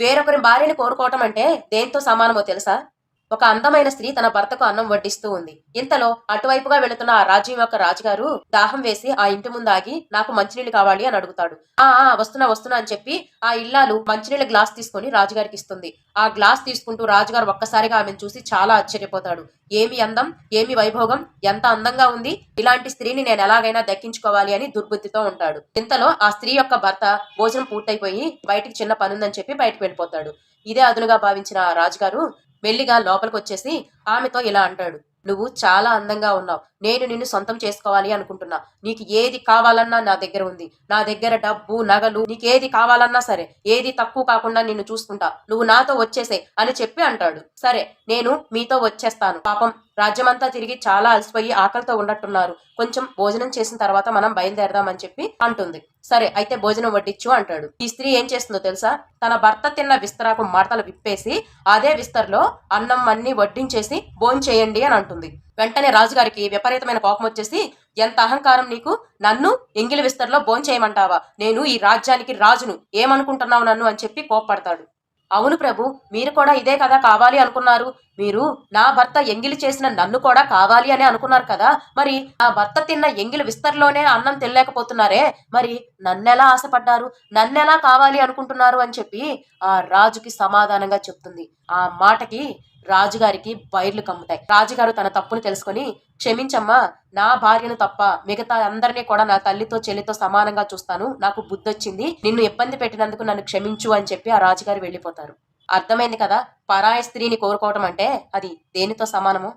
వేరొకరి భార్యని కోరుకోవటం అంటే దేంతో సమానమో తెలుసా? ఒక అందమైన స్త్రీ తన భర్తకు అన్నం వడ్డిస్తూ ఉంది. ఇంతలో అటువైపుగా వెళుతున్న ఆ రాజ్యం యొక్క రాజుగారు దాహం వేసి ఆ ఇంటి ముందాగి నాకు మంచినీళ్ళు కావాలి అని అడుగుతాడు. ఆ ఆ, వస్తున్నా వస్తున్నా అని చెప్పి ఆ ఇల్లాలు మంచినీళ్ళ గ్లాస్ తీసుకొని రాజుగారికి ఇస్తుంది. ఆ గ్లాస్ తీసుకుంటూ రాజుగారు ఒక్కసారిగా ఆమెను చూసి చాలా ఆశ్చర్యపోతాడు. ఏమి అందం? ఏమి వైభోగం? ఎంత అందంగా ఉంది? ఇలాంటి స్త్రీని నేను ఎలాగైనా దక్కించుకోవాలి అని దుర్బుద్ధితో ఉంటాడు. ఇంతలో ఆ స్త్రీ యొక్క భర్త భోజనం పూర్తయిపోయి బయటికి చిన్న పనుందని చెప్పి బయటకు వెళ్ళిపోతాడు. ఇదే అదునుగా భావించిన రాజుగారు మెల్లిగా లోపలికి వచ్చేసి ఆమెతో ఇలా అంటాడు. నువ్వు చాలా అందంగా ఉన్నావు. నేను నిన్ను సొంతం చేసుకోవాలి అనుకుంటున్నా. నీకు ఏది కావాలన్నా నా దగ్గర ఉంది. నా దగ్గర డబ్బు నగలు నీకు ఏది కావాలన్నా సరే ఏది తక్కువ కాకుండా నిన్ను చూసుకుంటా. నువ్వు నాతో వచ్చేసే అని చెప్పి అంటాడు. సరే నేను మీతో వచ్చేస్తాను. పాపం రాజ్యమంతా తిరిగి చాలా అలసిపోయి ఆకలితో ఉన్నట్టున్నారు. కొంచెం భోజనం చేసిన తర్వాత మనం బయలుదేరదామని చెప్పి అంటుంది. సరే అయితే భోజనం వడ్డించు అంటాడు. ఈ స్త్రీ ఏం చేస్తుందో తెలుసా? తన భర్త తిన్న విస్తరాకు మాటలు విప్పేసి అదే విస్తర్లో అన్నం అన్ని వడ్డించేసి భోంచేయండి అని అంటుంది. వెంటనే రాజుగారికి విపరీతమైన కోపం వచ్చేసి ఎంత అహంకారం నీకు? నన్ను ఎంగిలి విస్తర్లో భోంచేయమంటావా నేను ఈ రాజ్యానికి రాజును. ఏమనుకుంటున్నావు నన్ను? అని చెప్పి కోప్పడతాడు. అవును ప్రభు మీరు కూడా ఇదే కదా కావాలి అనుకున్నారు. మీరు నా భర్త ఎంగిలి చేసిన నన్ను కూడా కావాలి అని అనుకున్నారు కదా. మరి నా భర్త తిన్న ఎంగిలి విస్తరలోనే అన్నం తినలేకపోతున్నారే. మరి నన్నెలా ఆశపడ్డారు? నన్నెలా కావాలి అనుకుంటున్నారు అని చెప్పి ఆ రాజుకి సమాధానంగా చెప్తుంది. ఆ మాటకి రాజుగారికి బైర్లు కమ్ముతాయి. రాజుగారు తన తప్పును తెలుసుకొని క్షమించమ్మా నా భార్యను తప్ప మిగతా అందరినీ కూడా నా తల్లితో చెల్లితో సమానంగా చూస్తాను. నాకు బుద్ధొచ్చింది. నిన్ను ఇబ్బంది పెట్టినందుకు నన్ను క్షమించు అని చెప్పి ఆ రాజుగారు వెళ్ళిపోతారు. అర్థమైంది కదా? పరాయ స్త్రీని కోరుకోవటం అంటే అది దేనితో సమానమో?